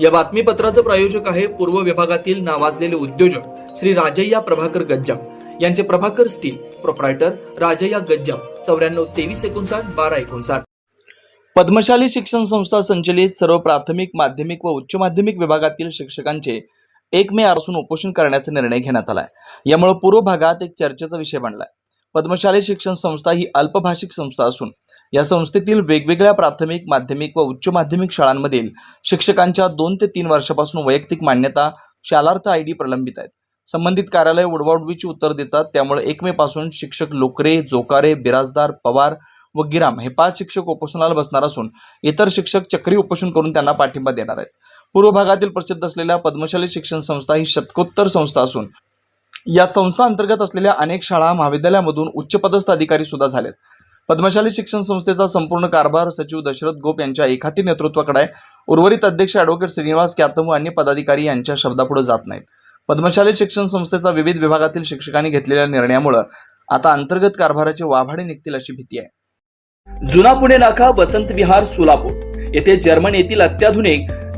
या बातमीपत्राचं प्रायोजक आहे पूर्व विभागातील नावाजलेले उद्योजक श्री राजय्या प्रभाकर गज्जाम. यांचे प्रभाकर स्टील प्रोप्रायटर राजय्या गज्जाम. चौऱ्याण्णव तेवीस एकोणसाठ बारा एकोणसाठ. पद्मशाली शिक्षण संस्था संचलित सर्व प्राथमिक माध्यमिक व उच्च माध्यमिक विभागातील शिक्षकांचे एक मे आरसून उपोषण करण्याचा निर्णय घेण्यात आलाय. यामुळे पूर्व भागात एक चर्चेचा विषय बनलाय. पद्मशाली शिक्षण संस्था ही अल्पभाषिक संस्था असून या संस्थेतील वेगवेगळ्या प्राथमिक माध्यमिक व उच्च माध्यमिक शाळांमधील शिक्षकांच्या दोन ते तीन वर्षापासून वैयक्तिक मान्यता शालार्थ आय डी प्रलंबित आहेत. संबंधित कार्यालय उडवाउडवीची उत्तर देतात त्यामुळे एक मे पासून शिक्षक लोकरे जोकारे बिराजदार पवार व गिराम हे पाच शिक्षक उपोषणाला बसणार असून इतर शिक्षक चक्री उपोषण करून त्यांना पाठिंबा देणार आहेत. पूर्व भागातील प्रसिद्ध असलेल्या पद्मशाली शिक्षण संस्था ही शतकोत्तर संस्था असून या संस्था अंतर्गत असलेल्या अनेक शाळा महाविद्यालयामधून उच्चपदस्थ अधिकारी सुद्धा झालेत. पद्मशाली शिक्षण संस्थेचा संपूर्ण कारभार सचिव दशरथ गोप यांच्या एकाती नेतृत्वाकडे आहे. उर्वरित अध्यक्ष ॲडव्होकेट श्रीनिवास क्यातम अन्य पदाधिकारी यांच्या शब्दापुढे जात नाहीत. पद्मशाली शिक्षण संस्थेचा विविध विभागातील शिक्षकांनी घेतलेल्या निर्णयामुळे आता अंतर्गत कारभाराचे वाभाडे निघतील अशी भीती आहे. जुना पुणे नाका वसंत विहार सोलापूर येथे जर्मन येथील अत्याधुनिक